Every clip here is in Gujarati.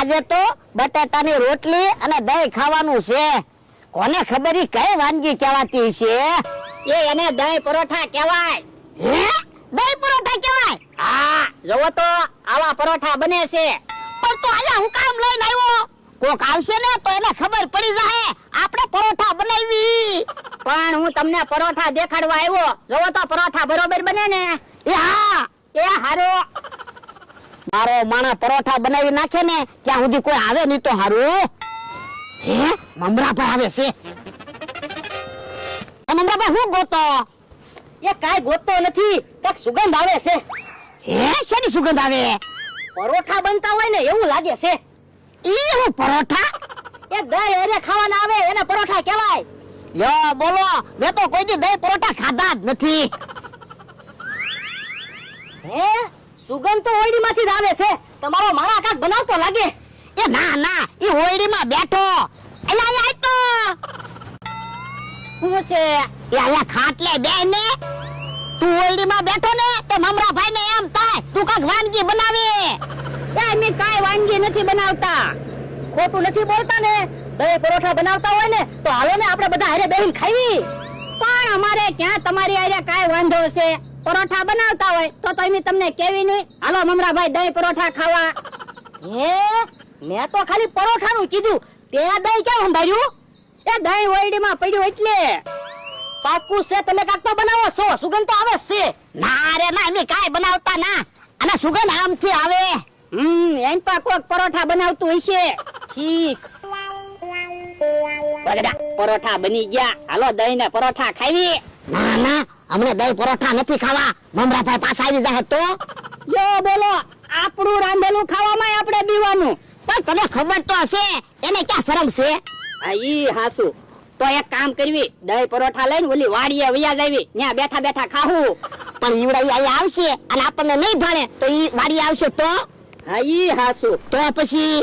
આજે તો બટાટાની રોટલી અને દહીં ખાવાનું છે. કોને ખબર ઈ કઈ વાનગી કહેવાતી છે? એ એને દહીં પરોઠા કહેવાય. હે? દહીં પરોઠા કહેવાય? હા જોવો તો આવા પરોઠા બને છે. પણ તો અહીંયા હું કામ લઈને આવ્યો? કોક આવશે ને તો એને ખબર પડી જાય આપણે પરોઠા બનાવી. પણ હું તમને પરોઠા દેખાડવા આવ્યો. જોવો તો પરોઠા બરોબર બને ને? એ હા. એ હારો. મારો માણા પરોઠા બનાવી નાખે ને ત્યાં સુધી કોઈ આવે નહીં તો હારું. હે? મમરાભાઈ આવે છે. મમરા પર હું ગોતો? એ કાઈ ગોતો નથી કંઈક સુગંધ આવે છે. હે? શેની સુગંધ આવે? પરોઠા બનતા હોય ને એવું લાગે છે. ઈ હું પરોઠા? એ દહીં અરે ખાવાના આવે એને પરોઠા કહેવાય. યો બોલો મેં તો કોઈ દી દહીં પરોઠા ખાધા જ નથી. હે? સુગંધ તો ઓયડીમાંથી જ આવે છે. તમારો મારા આકાશ બનાવતો લાગે. એ ના ના, એ હોળીમાં બેઠો. એલા શું છે? એ અહીંયા ખાટલે બે ને તું હોળીમાં બેઠો ને, તો મમરાભાઈ ને એમ થાય, તું કાંઈક વાનગી બનાવે. એ અમે કાંઈ વાનગી નથી બનાવતા. ખોટું નથી બોલતા ને. દહીં પરોઠા બનાવતા હોય ને, તો હાલો ને આપણે બધા હારે બેહીને ખાવી પણ અમારે ક્યાં તમારી હારે કઈ વાંધો છે પરોઠા બનાવતા હોય તો તો તમને કેવી નહીં? હાલો મમરાભાઈ, દહીં પરોઠા ખાવા. હે? મેં તો ખાલી પરોઠાનું કીધું. તે દહીં કેમ સંભાળ્યું? એ દહીં ઓયડીમાં પડ્યું એટલે. પાકું છે, તમે કાક તો બનાવો. છો સુગંધ તો આવે છે. ના રે, ના એમ કાંઈ બનાવતા ના. અને સુગંધ આમથી આવે. હમ એન પા કોક પરોઠા બનાવતું હશે. ઠીક પરોઠા બની ગયા. હાલો દહીં ને પરોઠા ખાવી ના ના અમને દહીં પરોઠા નથી ખાવા. મમરાભાઈ પાસે આવી જાય તો. યો બોલો આપણું રાંધેલું ખાવામાં આપણે દીવાનું. પણ તને ખબર તો હશે એને ક્યાં શરમ છે? આ ઈ હાસુ. તો એક કામ કરવી દહીં પરોઠા લઈને ઓલી વાડીએ વૈયા જાવી ત્યાં બેઠા બેઠા ખાવું પણ ઈવડા અહીંયા આવશે અને આપણને નહીં ભાણે તો ઈ વાડી આવશે તો? હા ઈ હાસુ. તો પછી?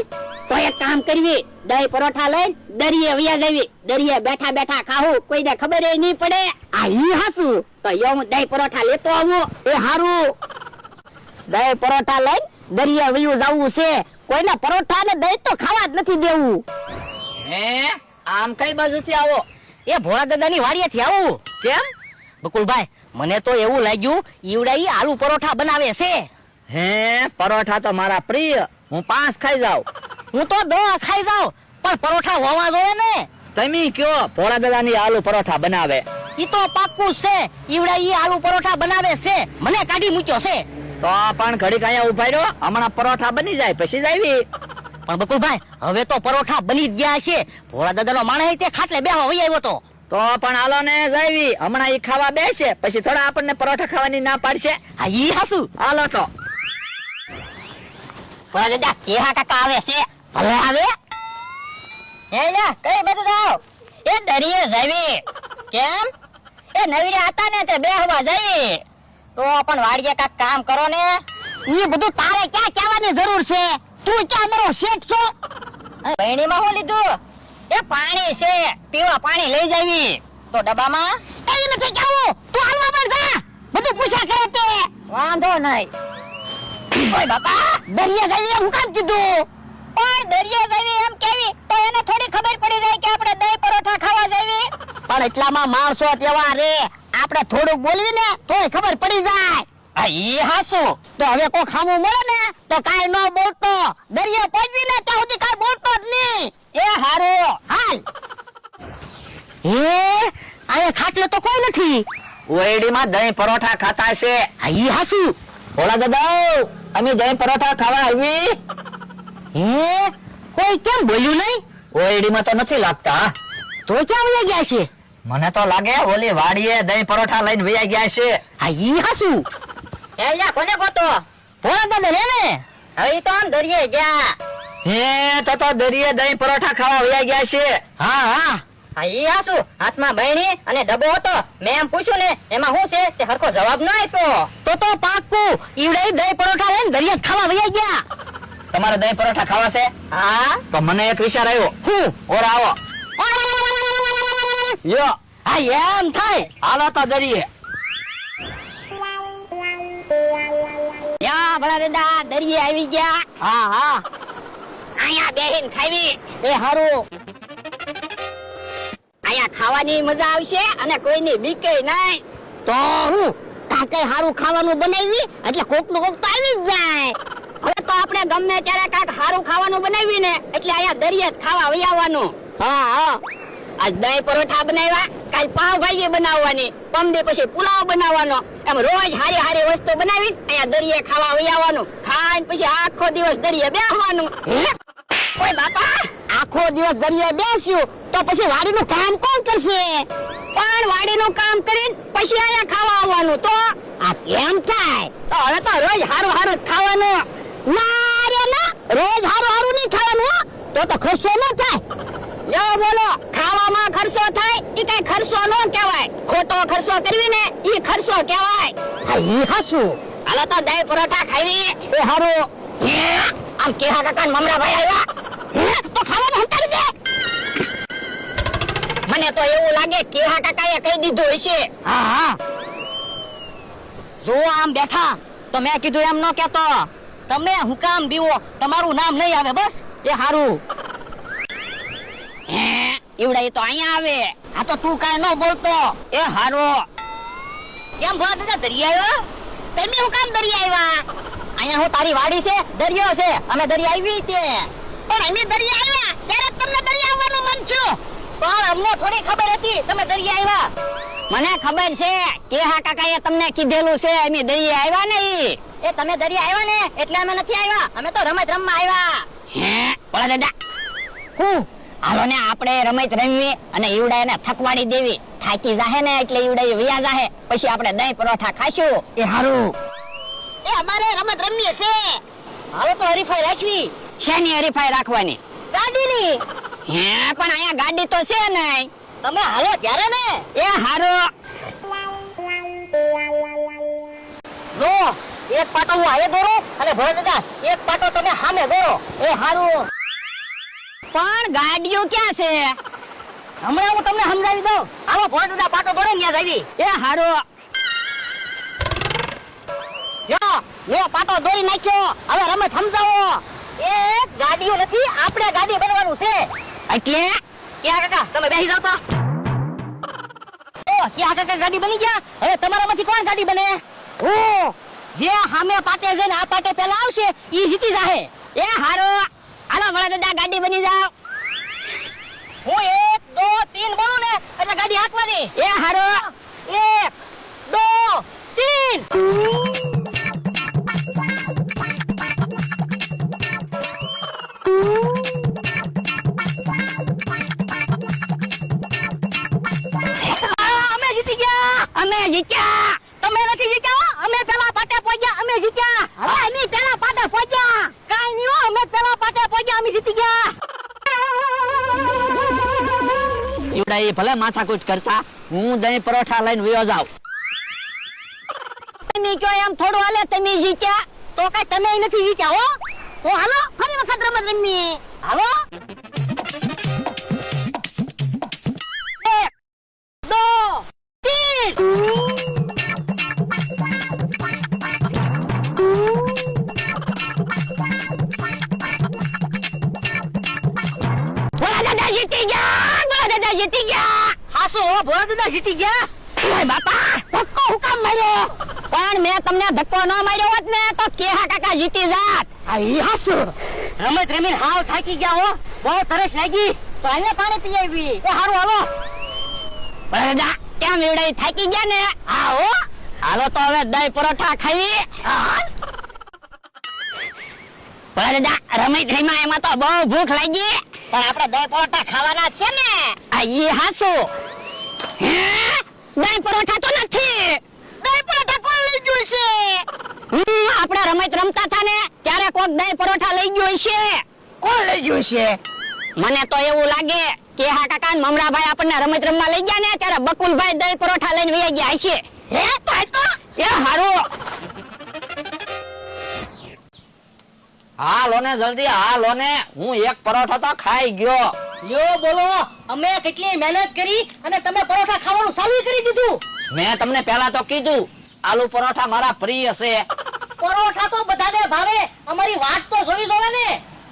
તો એક કામ કરવી દહીં પરોઠા લઈને દરિયે વ્યા દેવી. દરિયે બેઠા બેઠા ખાવું કોઈને ખબર એ નહીં પડે. આ ઈ હાસું? તો યો હું દહીં પરોઠા લેતો આવું. એ હારું. દહીં પરોઠા લઈને દરિયા વયું જવું છે. કોઈને પરોઠા ને દહીં તો ખાવા જ નથી દેવું. હે? આમ કઈ બાજુથી આવો? એ ભોળા દાદાની વાડીએથી આવું. કેમ? બકુલભાઈ મને તો એવું લાગ્યું ઈવડા ઈ આલુ પરોઠા બનાવે છે. હે? પરોઠા તો મારા પ્રિય. હું પાંચ ખાઈ જાઉં. હું તો દવા ખાઈ જાઉં પણ પરોઠા હોવા જોઈએ ને. તમે કયો? ભોળા દાદાની આલુ પરોઠા બનાવે. ઈ તો પાક્કું છે. ઈવડા ઈ આલુ પરોઠા બનાવે છે. મને કાઢી મૂક્યો છે. તો પણ ઘડીક અહીંયા ઊભા રહ્યો. હમણાં પરોઠા બની જાય પછી જ આવી. પણ બકુલભાઈ હવે તો પરોઠા બની જ ગયા છે. ભોળા દાદાનો માણસ તે ખાટલે બેહવા વહી આવ્યો તો. તો પણ હાલો ને જાવી હમણાં ઈ ખાવા બેસે પછી થોડા આપણને પરોઠા ખાવાની ના પાડશે. હા ઈ હાસુ. હાલો તો. ભોળા દાદા કેહા કાકા આવે છે? ભલે આવે? કઈ બધું જાવ એ દરિયે જાવી. કેમ? એ નવીરે હતા ને તે હવા જાવી. તો પણ વાડીએ કાક કામ કરો ને. ઈ બધું તારે ક્યાં કહેવાની જરૂર છે? તું ક્યાં મારો શેઠ છો? ભેણી માં હું લીધું? એ પાણી છે, પીવા પાણી લઈ જાવી. તો ડબ્બામાં? કઈ નથી કેવું તું હાલવા પણ જા. બધું પૂછ્યા કરે વાંધો નહીં. ઓય બાપા, દરિયા જઈએ હું કામ કીધું? પણ દરિયા જાવી એમ કેવી તો એને થોડી ખબર પડી જાય કે આપણે દહીં પરોઠા ખાવા જાવી. પણ એટલામાં માણસો તેવા રે આપણે થોડુંક બોલવી ને તોય ખબર પડી જાય. આ ઈ હાસુ. તો હવે કોઈ ખામું મળે ને તો કાઈ ન બોલતો. દરિયા પહોંચવી ને ત્યાં સુધી કાઈ બોલતો જ નહીં. એ હારું. હાલ. હે આયા ખાટલો તો કોઈ નથી. ઓયડીમાં દહીં પરોઠા ખાતા છે આ ઈ હાસુ. ભોળા દાદા અમે દહીં પરોઠા ખાવા આવી. હે? કોઈ કેમ બોલ્યું નહીં? ઓયડીમાં તો નથી લાગતા. તો ક્યાં વયા ગયા છે? મને તો લાગે ઓલી વાડીએ દહીં પરોઠા લઈને વયા ગયા છે. આ ઈ હાસુ. એ લ્યા કોને ગોતો? ભોળા દાદા રે ને. હવે તો આમ દરિયે ગયા. હે તો તો દરિયે દહીં પરોઠા ખાવા વયા ગયા છે. હા હા. હા ઈ હાસુ. હાથમાં બહેણી અને ડબ્બો હતો. મેં એમ પૂછ્યું ને એમાં શું છે? તે હરખો જવાબ ન આપ્યો. તો તો પાક્કું. ઈવડે દહીં પરોઠા લઈને દરિયા ખાવા વયા ગયા. તમારે દહીં પરોઠા ખાવા છે હા? તો મને એક વિચાર આવ્યો. હું? ઓર આવો. યો આ એમ થાય. હાલો તો દરિયે. યા ભલા દાદા દરિયે આવી ગયા. હા હા. અહીંયા બેહીન ખાવી. એ હારું. અહીંયા ખાવાની મજા આવશે અને કોઈની બીકે નહીં. તો હું? કાકે હારું ખાવાનું બનાવી? એટલે કોકનું કોક તો આવી જ જાય. તો આપણે ગમે ત્યારે કાક સારું ખાવાનું બનાવી ને એટલે અહીંયા દરિયે જ ખાવા વહી આવવાનું. હા હા. આજ દહીં પરોઠા બનાવ્યા કાલ પાવભાજી બનાવવાની પમદે પછી પુલાવ બનાવવાનો. એમ રોજ હારી હારી વસ્તુ બનાવી અહીંયા દરિયે ખાવા વહી આવવાનું. ખાઈને પછી આખો દિવસ દરિયે બેસવાનું ઓય બાપા! આખો દિવસ દરિયે બેસ્યું તો પછી વાડીનું કામ કોણ કરશે? પણ વાડીનું કામ કરીને પછી અહીંયા ખાવા આવવાનું તો. આ કેમ થાય? તો હવે તો રોજ હારું હારું જ ખાવાનું. ના રે ના રોજ હારું હારું નહીં ખાવાનું. તો તો ખર્ચો ન થાય. યો બોલો ખાવામાં ખર્ચો થાય એ કઈ ખર્ચો ન કહેવાય. ખોટો ખર્ચો કરવી ને ઈ ખર્ચો કહેવાય. હા ઈ હાસું હાલો તો દહીં પરોઠા ખાવી. એ હારું. હે? આમ કેહા કાકા મમરા ભાઈ આવ્યા તો ખાવાનું હંતાડી દે. મને તો એવું લાગે કેહા કાકાએ કહી દીધું હશે. હા હા. જો આમ બેઠા તો મેં કીધું એમ ન કેતો તમે હું કામ બીવો તમારું નામ નહીં આવે, બસ. એ સારું એવડા એ તો અહીંયા આવે. આ તો તું કાઈ ન બોલતો. એ હારો. કેમ ભોળા દાદા, દરિયા આવ્યો? તમે હું કામ દરિયા આવ્યા? અહીંયા હું તારી વાડી છે, દરિયો છે. અમે દરિયા આવી તે પણ અમે દરિયા આવ્યા, ત્યારે તમને દરિયા આવવાનું મન થયું. પણ અમને થોડી ખબર હતી, તમે દરિયા આવ્યા. મને ખબર છે, કે હા કાકાએ તમને કીધેલું છે, અમે દરિયા આવ્યા નહીં. એ તમે દરિયા આવ્યા ને એટલે અમે નથી આવ્યા. અમે તો રમત રમવા આવ્યા. હે ઓલા દાદા. હું? હાલો ને આપણે રમત રમવી અને ઈવડા એને થકવાડી દેવી. થાકી જાહે ને એટલે ઈવડા વિયા જાહે. પછી આપણે દહીં પરોઠા ખાશું એ હારું. એ અમારે રમત રમીએ છે. હાલો તો હરીફાઈ રાખવી. શેની હરીફાઈ રાખવાની? ગાડીની. હે પણ અહીંયા ગાડી તો છે નહીં. તમે હાલો ત્યારે ને. એ હારો. લો. એક પાટો હું આયે દોરો અને ભરત દાદા એક પાટો તમે સામે દોરો. એ હારું. પણ ગાડીઓ ક્યાં છે? હમણાં હું તમને સમજાવી દઉં. આવો ભરત દાદા પાટો દોરે ને ત્યાં જાવી એ હારું. યો પાટો દોરી નાખ્યો. હવે રમત સમજાવો. એ ગાડીઓ નથી આપણે ગાડી બનવાનું છે. એટલે? ક્યાં કાકા તમે બેસી જાવ તો. ઓ ક્યાં કાકા ગાડી બની ગયા? હવે તમારામાંથી કોણ ગાડી બને? ઓ જે સામે પાટે છે ને આ પાટે પેલા આવશે, ઈ જીતી જાહે. એ હારો. હાલો, વડા દાદા, ગાડી બની જાવ હું એક, દો, તીન બોલું ને, એટલે ગાડી હાંકવાની. એ હારો. એક, દો, તીન. અમે જીતી ગયા. અમે જીત્યા. તમે નથી જીત્યા? અમે પેલા પહોંચ્યા અમે જીત્યા. હવે અમે પેલા પાટે પહોંચ્યા કાઈ નહીં હો અમે પેલા પાટે પહોંચ્યા અમે જીતી ગયા. ઈવડા એ ભલે માથાકૂટ કરતા હું દહીં પરોઠા લઈને વયો જાઉં. તમે કયો એમ થોડું હાલે તમે જીત્યા. તો કઈ તમે નથી જીત્યા હો. હો હાલો ફરી વખત રમત રમીએ. હાલો. એક દો તીન જીતી ગયા હાસો ભોળા દાદા જીતી ગયા ઓય બાપા ધક્કો હું કામ માર્યો? પણ મેં તમને ધક્કો ન માર્યો હોત ને તો કેહા કાકા જીતી જાત? આ ઈ હાસો. રમત રમીને હાવ થાકી ગયા હો. બહુ તરસ લાગી. તો આને પાણી પી આવી એ હારું હાલો. ભોળા દાદા કેમ એવડાઈ થાકી ગયા ને? હા હો. હાલો તો હવે દહીં પરોઠા ખાવી ભોળા દાદા રમત રમ્યા એમાં તો બહુ ભૂખ લાગી. પણ આપણે દહીં પરોઠા ખાવાના છે ને. આ ઈ હાસુ હે દહીં પરોઠા તો નથી દહીં પરોઠા કોણ લઈ ગયું છે. હમ, આપણે રમત રમતા હતા ને ત્યારે કોક દહીં પરોઠા લઈ ગયો છે કોણ લઈ ગયું છે? મને તો એવું લાગે કે હા કાકા ને મમરાભાઈ આપણને રમત રમવા લઈ ગયા ને ત્યારે બકુલભાઈ દહીં પરોઠા લઈને વહી ગયા છે હે તો તો? એ હારું. હાલો ને જલ્દી હાલો ને. હું એક પરોઠો તો ખાઈ ગયો. લ્યો બોલો અમે કેટલી મહેનત કરી અને તમે પરોઠા ખાવાનું ચાલુ કરી દીધું. મેં તમને પહેલા તો કીધું આલુ પરોઠા મારા પ્રિય છે. પરોઠા તો બધાને ભાવે અમારી વાત તો જોવી જોવે ને.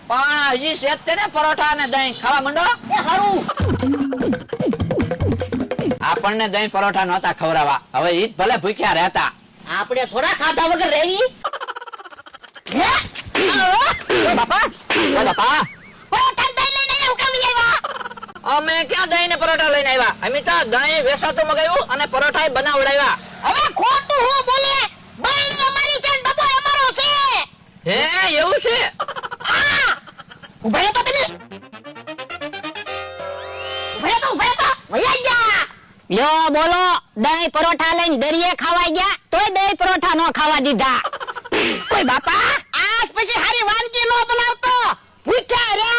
પણ હજી છે ને પરોઠા અને દહીં. ખાવા માંડો? એ હારું. આપણને દહીં પરોઠા નહોતા ખવડાવવા. હવે ઈ ભલે ભૂખ્યા રહેતા. આપણે થોડા ખાધા વગર રહી બાપા? બાપા? પરોઠા અમે ક્યાં દહીં ને પરોઠા લઈને આવ્યા? અમિતા દહીં વેસાતું મગાવ્યું અને પરોઠા બનાવડાવ્યા. હવે ખોટું હું બોલે? બાયણી અમારી છે ને ડબ્બો અમારો છે. હે એવું છે? ઊભા તો તમે. ઊભા તો ઊભા તો. વયા ગયા. લ્યો બોલો. દહીં પરોઠા લઈને દરિયે ખાવા ગયા તોય દહીં પરોઠા નો ખાવા દીધા. કોઈ બાપા આજ પછી હારી વાનગી નો બનાવતો. ભૂખ્યા રહ્યા